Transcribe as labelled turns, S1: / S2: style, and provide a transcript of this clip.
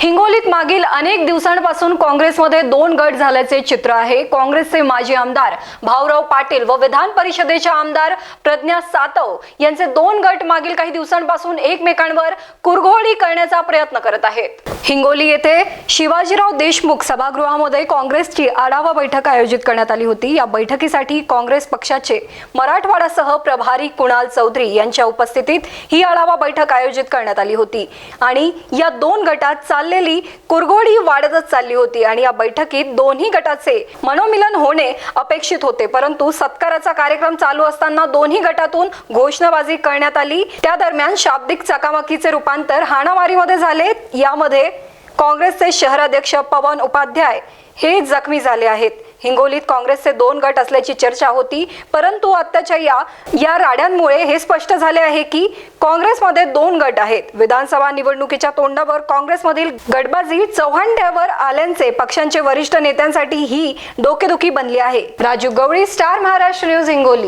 S1: हिंगोलीत मागील अनेक दिवसांपासून काँग्रेसमध्ये दोन गट झाल्याचे चित्र आहे. काँग्रेसचे माजी आमदार भाऊराव पाटील व विधान परिषदेच्या आमदार प्रज्ञा सातव यांचे दोन गट मागील काही दिवसांपासून एकमेकांवर कुरघोडी करण्याचा प्रयत्न करत आहेत. हिंगोली येथे शिवाजीराव देशमुख सभागृहामध्ये काँग्रेसची आढावा बैठक आयोजित करण्यात आली होती. या बैठकीसाठी काँग्रेस पक्षाचे मराठवाडासह प्रभारी कुणाल चौधरी यांच्या उपस्थितीत ही आढावा बैठक आयोजित करण्यात आली होती आणि या दोन गटात चाल चाललेली कुरघोडी वाढतच चालली होती आणि या बैठकीत दोन्ही गटाचे मनोमिलन होणे अपेक्षित होते. परंतु सत्काराचा कार्यक्रम चालू असताना दोन्ही गटातून घोषणाबाजी करण्यात आली. त्या दरम्यान शाब्दिक चकामकीचे रूपांतर हाणामारीमध्ये झाले. यामध्ये काँग्रेसचे शहराध्यक्ष पवन उपाध्याय हे जखमी झाले आहेत. हिंगोलीत काँग्रेसचे दोन गट असल्याची चर्चा होती. परंतु आत्ताच्या या या राड्यांमुळे हे स्पष्ट झाले आहे की काँग्रेसमध्ये दोन गट आहेत. विधानसभा निवडणुकीच्या तोंडावर काँग्रेसमधील गटबाजी चौहांड्यावर आल्यांचे पक्षांचे वरिष्ठ नेत्यांसाठी ही डोकेदुखी बनली आहे. Raju Gawali star Maharashtra news Hingoli.